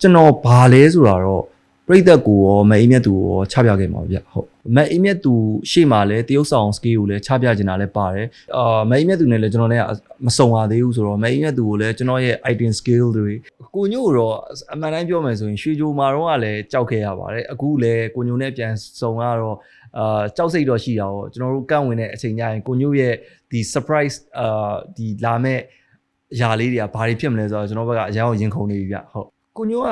ကျွန်တော်ဘာလဲဆိုတာတော့ပြိသက်ကိုရောမအိမ်မြတ်သူကိုရောချပြခဲ့မှာဗျဟုတ်မအိမ်မြတ်သူရှေ့မှာလည်းတရုတ်ဆောင် skill ကိုလည်းချပြချင်တာလည်းပါတယ်အာမအိမ်မြတ်သူနဲ့လည်းကျွန်တော်လည်းမစုံပါသေးဘူးဆိုတော့မအိမ်မြတ်သူကိုလည်းကျွန်တော်ရဲ့ item skill တွေကိုညို့တော့အမှန်တိုင်းပြောမယ်ဆိုရင်ရွှေကြိုမာတော့ကလည်းကြောက်ခဲ့ရပါတယ်အခုလည်းကိုညိုနဲ့ပြန်စုံကတော့အာကြောက်စိတ်တော့ရှိတာပေါ့ကျွန်တော်တို့ကန့်ဝင်တဲ့အချိန်ကျရင်ကိုညိုရဲ့ဒီ surprise အာဒီလာမဲ့အရာလေးတွေကဘာတွေဖြစ်မလဲဆိုတော့ကျွန်တော်ဘက်ကအရန်ကိုရင်ခုန်နေပြီဗျဟုတ် ကိုညိုက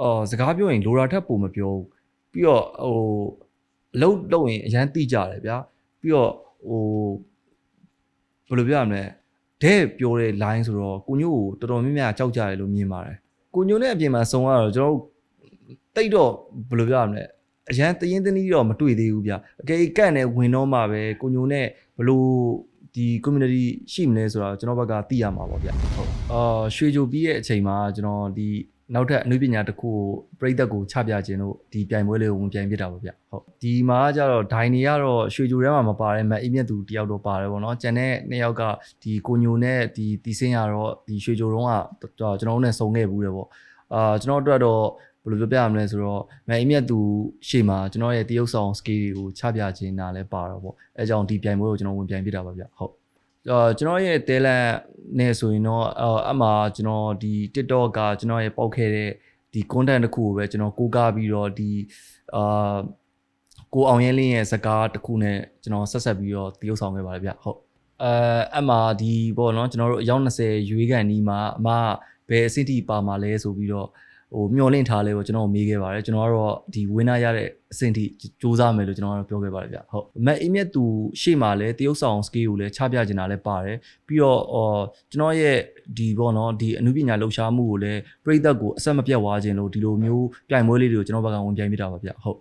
အော်စကားပြောရင်လိုရာထက်ပုံမပြောဘူးပြီးတော့ဟိုအလုံးလုံးရင်အရန်တိကြတယ်ဗျာပြီးတော့ဟိုဘယ်လိုပြောရမလဲတဲ့ပြောတဲ့ line ဆိုတော့ကိုညိုကိုတော်တော်များများကြောက်ကြတယ်လို့မြင်ပါတယ်ကိုညိုနဲ့အပြင်မှာစုံရတော့ကျွန်တော်တို့တိတ်တော့ဘယ်လိုပြောရမလဲအရန်တရင်တနည်းတော့မတွေ့သေးဘူးဗျအကယ်ကန့်နဲ့ဝင်တော့မှပဲကိုညိုနဲ့ဘယ်လိုဒီ community ရှိမလဲဆိုတော့ကျွန်တော်ဘက်ကသိရမှာပေါ့ဗျဟုတ်အာရွှေကြိုပြီးရဲ့အချိန်မှာကျွန်တော်ဒီ နောက်ထပ်အနုပညာတစ်ခုကိုပြိသက်ကိုချပြခြင်းတို့ဒီပြိုင်ပွဲလေးကိုဝင်ပြိုင်ဖြစ်တာပေါ့ဗျဟုတ်ဒီမှာကျတော့ဒိုင်နေကတော့ရွှေကြိုထဲမှာမပါတဲ့မအိမ်မြတ်သူတယောက်တော့ပါတယ်ပေါ့နော်ကျန်တဲ့နှစ်ယောက်ကဒီကိုညိုနဲ့ဒီတီစင်းရတော့ဒီရွှေကြိုတုန်းကကျွန်တော်တို့နဲ့စုံခဲ့ဘူးတယ်ပေါ့အာကျွန်တော်တို့တော့ဘယ်လိုပြောပြရမလဲဆိုတော့မအိမ်မြတ်သူရှေ့မှာကျွန်တော်ရဲ့တရုပ်ဆောင် skill တွေကိုချပြခြင်းနာလည်းပါတော့ပေါ့အဲကြောင့်ဒီပြိုင်ပွဲကိုကျွန်တော်ဝင်ပြိုင်ဖြစ်တာပါဗျဟုတ်အာ ကျွန်တော်ရဲ့တဲလန်နဲ့ဆိုရင်တော့အအမှကျွန်တော်ဒီ TikTok ကကျွန်တော်ရဲ့ပေါက်ခဲ့တဲ့ဒီ content တစ်ခုကိုပဲကျွန်တော်ကိုးကားပြီးတော့ဒီအာကိုအောင်ရဲလင်းရဲ့စကားတစ်ခုနဲ့ကျွန်တော်ဆက်ဆက်ပြီးတော့တရုပ်ဆောင်ခဲ့ပါတယ်ဗျဟုတ်အဲအမှဒီပေါ့နော်ကျွန်တော်တို့အယောက်20ရွေးကန်နီးမှာအမဘယ်အဆင့်ထိပါမှာလဲဆိုပြီးတော့ ဟိုမျောလင့်ထားလဲပေါ့ကျွန်တော်မေးခဲ့ပါတယ်ကျွန်တော်ကတော့ဒီဝင်းနာရတဲ့အဆင့်ထိစူးစမ်းမယ်လို့ကျွန်တော်ကတော့ပြောခဲ့ပါတယ်ဗျဟုတ်မက်အိမ်မြတ်သူရှေ့မှာလဲတရုတ်ဆောင် skill ကိုလည်းချပြချင်တာလည်းပါတယ်ပြီးတော့အော်ကျွန်တော်ရဲ့ဒီပေါ့နော်ဒီအမှုပညာလှူရှားမှုကိုလည်းပြိသက်ကိုအဆက်မပြတ်ဝါခြင်းလို့ဒီလိုမျိုးပြိုင်ပွဲလေးတွေကိုကျွန်တော်ဘက်ကဝင်ပြိုင်မိတာပါဗျဟုတ်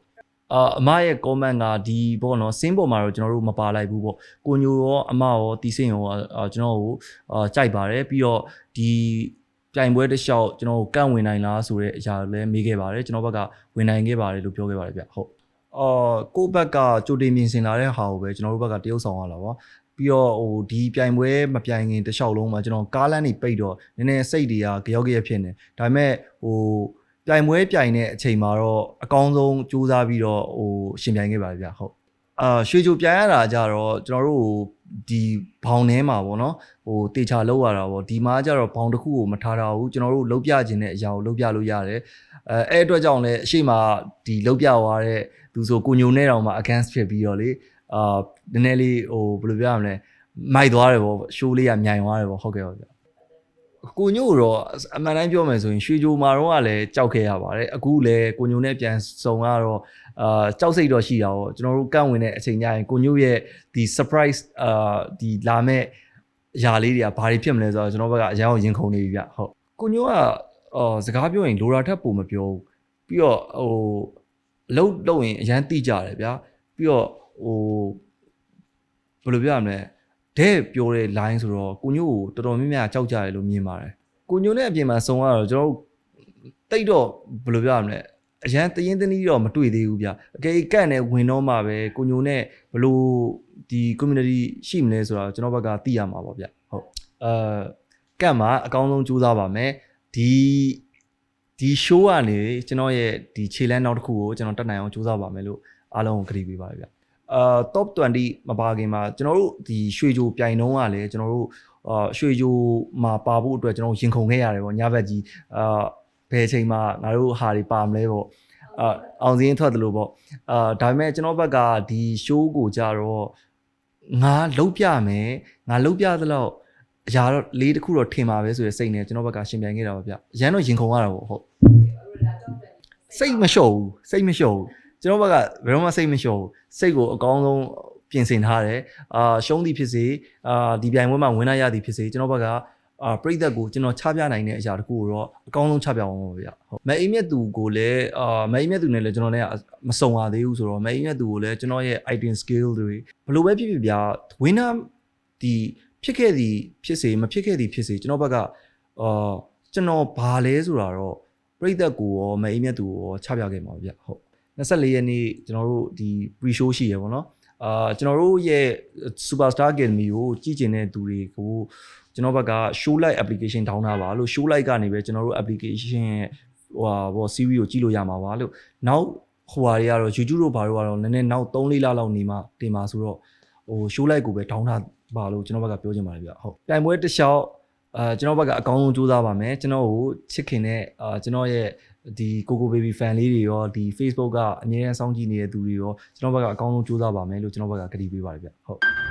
အာအမရဲ့ comment ကဒီပေါ့နော်စင်းပေါ်မှာတော့ကျွန်တော်တို့မပါလိုက်ဘူးပေါ့ကိုညိုရောအမရောတီစင်းရောအာကျွန်တော်ကိုအာကြိုက်ပါတယ်ပြီးတော့ဒီ ပြိုင်ပွဲတစ်လျှောက်ကျွန်တော်ကန့်ဝင်နိုင်လားဆိုတဲ့အရာလည်းမေးခဲ့ပါတယ်ကျွန်တော်ဘက်ကဝင်နိုင်ခဲ့ပါတယ်လို့ပြောခဲ့ပါတယ်ဗျဟုတ်အော်ကိုယ့်ဘက်ကကြိုတင်မြင်ဆင်လာတဲ့ဟာကိုပဲကျွန်တော်တို့ဘက်ကတရုပ်ဆောင်ရလာပါပြီးတော့ဟိုဒီပြိုင်ပွဲမပြိုင်ခင်တစ်လျှောက်လုံးမှာကျွန်တော်ကားလမ်းနေပိတ်တော့နည်းနည်းစိတ်တွေကကြောက်ကြရဖြစ်နေဒါပေမဲ့ဟိုပြိုင်ပွဲပြိုင်တဲ့အချိန်မှာတော့အကောင်းဆုံးကြိုးစားပြီးတော့ဟိုရှင်ပြိုင်ခဲ့ပါတယ်ဗျဟုတ်အာရွှေချိုပြိုင်ရတာကြတော့ကျွန်တော်တို့ ဒီဘောင်ထဲမှာပေါ့နော်ဟိုတေချာလောက်ရတာပေါ့ဒီမှာကြတော့ဘောင်တစ်ခုကိုမထားတာဘူးကျွန်တော်တို့လုတ်ပြခြင်းတဲ့အရာကိုလုတ်ပြလို့ရတယ်အဲအဲ့အတွက်ကြောင့်လည်းအရှိမဒီလုတ်ပြသွားတဲ့သူဆိုကိုညုံနဲ့တောင်မှ against ဖြစ်ပြီးတော့လေအာနည်းနည်းလေးဟိုဘယ်လိုပြောရမလဲမိုက်သွားတယ်ပေါ့ရှိုးလေးကမြိုင်သွားတယ်ပေါ့ဟုတ်ကဲ့ပါဗျ ကိုညို့တော့အမှန်တိုင်းပြောမယ်ဆိုရင်ရွှေကြိုမာတော့ကလည်းကြောက်ခဲ့ရပါတယ်အခုလည်းကိုညိုနဲ့ပြန်စုံကတော့အာကြောက်စိတ်တော့ရှိတာပေါ့ကျွန်တော်တို့ကန့်ဝင်တဲ့အချိန်ကျရင်ကိုညိုရဲ့ဒီ surprise အာဒီလာမဲ့အရာလေးတွေကဘာတွေဖြစ်မလဲဆိုတော့ကျွန်တော်ဘက်ကအရန်ကိုရင်ခုန်နေပြီဗျဟုတ်ကိုညိုကအော်စကားပြောရင်လိုရာထက်ပုံမပြောဘူးပြီးတော့ဟိုအလုံးလုံးရင်အရန်တိကြတယ်ဗျာပြီးတော့ဟိုဘယ်လိုပြောရမလဲ တဲ့ပြောတဲ့ line ဆိုတော့ကိုညိုကိုတော်တော်များများကြောက်ကြတယ်လို့မြင်ပါတယ်ကိုညိုနဲ့အပြင်မှာစုံရတော့ကျွန်တော်တို့တိတ်တော့ဘယ်လိုပြောရမလဲအရန်တရင်တနည်းတော့မတွေ့သေးဘူးဗျအကယ်ကန့်နဲ့ဝင်တော့မှပဲကိုညိုနဲ့ဘလို့ဒီ community ရှိမလဲဆိုတော့ကျွန်တော်ဘက်ကသိရမှာပေါ့ဗျဟုတ်အဲကန့်မှာအကောင်းဆုံးကြိုးစားပါမယ်ဒီဒီ show ကနေကျွန်တော်ရဲ့ဒီခြေလမ်းနောက်တစ်ခုကိုကျွန်တော်တက်နိုင်အောင်ကြိုးစားပါမယ်လို့အားလုံးကိုကြိပေးပါဗျ အာ top 20မပါခင်မှာကျွန်တော်တို့ဒီရွှေကြိုပြိုင်နှုံးကလည်းကျွန်တော်တို့အာရွှေကြိုမှာပါဖို့အတွက်ကျွန်တော်ရင်ခုန်ခဲ့ရတယ်ပေါ့ညဘက်ကြီးအာဘယ်အချိန်မှာငါတို့ဟာတွေပါမလဲပေါ့အာအောင်စင်းထွက်တယ်လို့ပေါ့အာဒါပေမဲ့ကျွန်တော်ဘက်ကဒီ show ကိုကြတော့ငါလုတ်ပြမယ်ငါလုတ်ပြသလောက်အရာတော့လေးတစ်ခုတော့ထင်ပါပဲဆိုရယ်စိတ်နဲ့ကျွန်တော်ဘက်ကရှင်ပြိုင်ခဲ့တာပါဗျရန်တော့ရင်ခုန်ရတာပေါ့ဟုတ်စိတ်မလျှော့ဘူးစိတ်မလျှော့ဘူး ကျွန်တော်ဘက်ကဘယ်တော့မှစိတ်မလျှော့ဘူးစိတ်ကိုအကောင်းဆုံးပြင်ဆင်ထားတယ်အာရှုံးသည်ဖြစ်စေအာဒီပြိုင်ပွဲမှာဝင်းနိုင်ရသည်ဖြစ်စေကျွန်တော်ဘက်ကအာပြိသက်ကိုကျွန်တော်ချပြနိုင်တဲ့အရာတခုကိုတော့အကောင်းဆုံးချပြအောင်ပါဗျဟုတ်မအိမ်မြတ်သူကိုလည်းအာမအိမ်မြတ်သူနဲ့လည်းကျွန်တော်လည်းမစုံပါသေးဘူးဆိုတော့မအိမ်မြတ်သူကိုလည်းကျွန်တော်ရဲ့ item skill တွေဘယ်လိုပဲဖြစ်ဖြစ်ဗျာ winner ဒီဖြစ်ခဲ့သည်ဖြစ်စေမဖြစ်ခဲ့သည်ဖြစ်စေကျွန်တော်ဘက်ကအာကျွန်တော်ဘာလဲဆိုတာတော့ပြိသက်ကိုရောမအိမ်မြတ်သူကိုရောချပြခဲ့မှာဗျဟုတ် 24ရက်နေ့ကျွန်တော်တို့ဒီ pre show ရှိရပါတော့အာကျွန်တော်တို့ရဲ့ Superstar Academy ကိုကြည့်ကျင်တဲ့သူတွေကိုကျွန်တော်ဘက်က show light application ဒေါင်းထားပါလို့ show light ကနေပဲကျွန်တော်တို့ application ရဲ့ဟဟိုဟာဘော series ကိုကြည့်လို့ရမှာပါလို့နောက်ဟိုဟာတွေကတော့ YouTube တို့ဘာတို့ကတော့နည်းနည်းနောက်3-4လလောက်နေမှတင်ပါဆိုတော့ဟို show like ကိုပဲ down ထားပါလို့ကျွန်တော်ဘက်ကပြောချင်ပါတယ်ဗျဟုတ်ပြိုင်ပွဲတစ်လျှောက် အာကျွန်တော်ဘက်ကအကောင်းဆုံးကြိုးစားပါမယ်ကျွန်တော်ကိုချစ်ခင်တဲ့အာကျွန်တော်ရဲ့ဒီကိုကို baby fan လေးတွေရောဒီ Facebook ကအမြဲတမ်းစောင့်ကြည့်နေတဲ့သူတွေရောကျွန်တော်ဘက်ကအကောင်းဆုံးကြိုးစားပါမယ်လို့ကျွန်တော်ဘက်ကကတိပေးပါတယ်ဗျဟုတ်